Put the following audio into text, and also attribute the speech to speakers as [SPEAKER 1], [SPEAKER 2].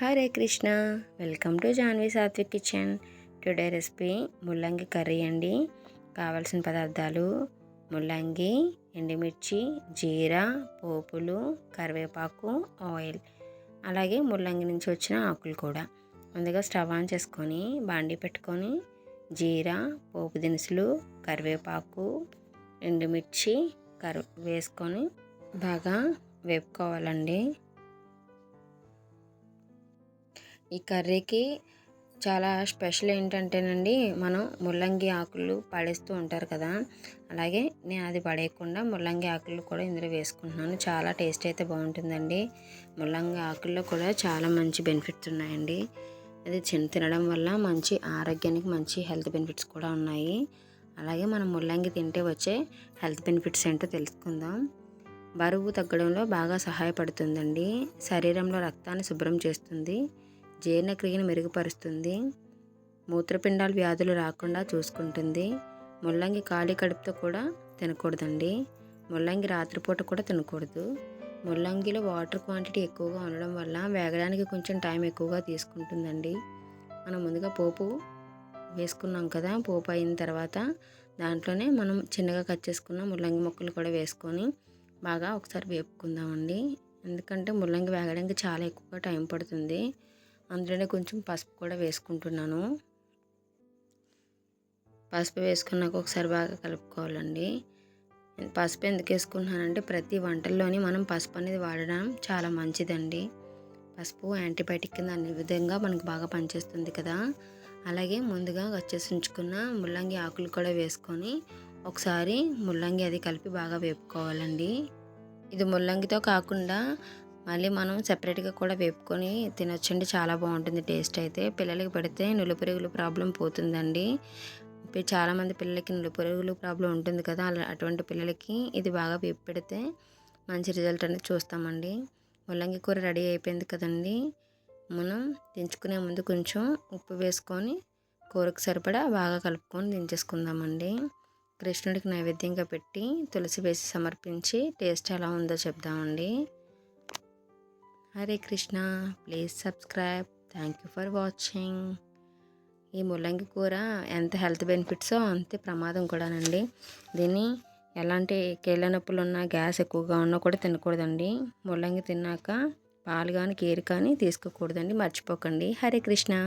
[SPEAKER 1] Hare Krishna. Welcome to Janhvi Satvik kitchen. Today recipe ముల్లంగి curry అండి. కావాల్సిన పదార్థాలు ముల్లంగి ఎండుమిర్చి జీరా పోపులు కరివేపాకు ఆయిల్. అలాగే ముల్లంగి నుంచి వచ్చిన ఆకులు కూడా. ముందుగా స్టవ్ ఆన్ చేసుకొని బాండి పెట్టుకొని జీరా పోపు దినుసులు కరివేపాకు ఎండుమిర్చి కరు వేసుకొని బాగా వేపుకోవాలండి. ఈ కర్రీకి చాలా స్పెషల్ ఏంటంటేనండి మనం ముల్లంగి ఆకులు పడేస్తూ ఉంటారు కదా. అలాగే నేను అది పడేయకుండా ముల్లంగి ఆకులు కూడా ఇందులో వేసుకుంటున్నాను. చాలా టేస్ట్ అయితే బాగుంటుందండి. ముల్లంగి ఆకుల్లో కూడా చాలా మంచి బెనిఫిట్స్ ఉన్నాయండి. అది చిన్న తినడం వల్ల మంచి ఆరోగ్యానికి మంచి హెల్త్ బెనిఫిట్స్ కూడా ఉన్నాయి. అలాగే మనం ముల్లంగి తింటే వచ్చే హెల్త్ బెనిఫిట్స్ ఏంటో తెలుసుకుందాం. బరువు తగ్గడంలో బాగా సహాయపడుతుందండి. శరీరంలో రక్తాన్ని శుభ్రం చేస్తుంది. జీర్ణక్రియను మెరుగుపరుస్తుంది. మూత్రపిండాలు వ్యాధులు రాకుండా చూసుకుంటుంది. ముల్లంగి ఖాళీ కడుపుతో కూడా తినకూడదండి. ముల్లంగి రాత్రిపూట కూడా తినకూడదు. ముల్లంగిలో వాటర్ క్వాంటిటీ ఎక్కువగా ఉండడం వల్ల వేగడానికి కొంచెం టైం ఎక్కువగా తీసుకుంటుందండి. మనం ముందుగా పోపు వేసుకున్నాం కదా పోపు అయిన తర్వాత దాంట్లోనే మనం చిన్నగా కట్ చేసుకున్న ముల్లంగి ముక్కలు కూడా వేసుకొని బాగా ఒకసారి వేపుకుందామండి. ఎందుకంటే ముల్లంగి వేగడానికి చాలా ఎక్కువగా టైం పడుతుంది. అందులోనే కొంచెం పసుపు కూడా వేసుకుంటున్నాను. పసుపు వేసుకున్నాక ఒకసారి బాగా కలుపుకోవాలండి. పసుపు ఎందుకు వేసుకుంటున్నానంటే ప్రతి వంటల్లోని మనం పసుపు అనేది వాడడం చాలా మంచిదండి. పసుపు యాంటీబయాటిక్ కింద అన్ని విధంగా మనకు బాగా పనిచేస్తుంది కదా. అలాగే ముందుగా వచ్చేసి ఉంచుకున్న ముల్లంగి ఆకులు కూడా వేసుకొని ఒకసారి ముల్లంగి అది కలిపి బాగా వేపుకోవాలండి. ఇది ముల్లంగితో కాకుండా మళ్ళీ మనం సెపరేట్గా కూడా వేపుకొని తినొచ్చండి. చాలా బాగుంటుంది టేస్ట్ అయితే. పిల్లలకి పెడితే నులిపురుగులు ప్రాబ్లం పోతుందండి. చాలామంది పిల్లలకి నులిపురుగులు ప్రాబ్లం ఉంటుంది కదా. అలా అటువంటి పిల్లలకి ఇది బాగా వేపు పెడితే మంచి రిజల్ట్ అనేది చూస్తామండి. ముల్లంగి కూర రెడీ అయిపోయింది కదండి. మనం దించుకునే ముందు కొంచెం ఉప్పు వేసుకొని కూరకు సరిపడా బాగా కలుపుకొని దించేసుకుందామండి. కృష్ణుడికి నైవేద్యంగా పెట్టి తులసి వేసి సమర్పించి టేస్ట్ ఎలా ఉందో చెప్దామండి. Hare Krishna. Please subscribe thank you for watching ఈ ముల్లంగి కూర ఎంత హెల్త్ బెనిఫిట్సో అంతే ప్రమాదం కూడానండి. దీన్ని ఎలాంటి కీళ్ళ నొప్పులు ఉన్నా గ్యాస్ ఎక్కువగా ఉన్నా కూడా తినకూడదండి. ముల్లంగి తిన్నాక పాలు కానీ కీరు కానీ తీసుకోకూడదండి. మర్చిపోకండి. హరే కృష్ణ.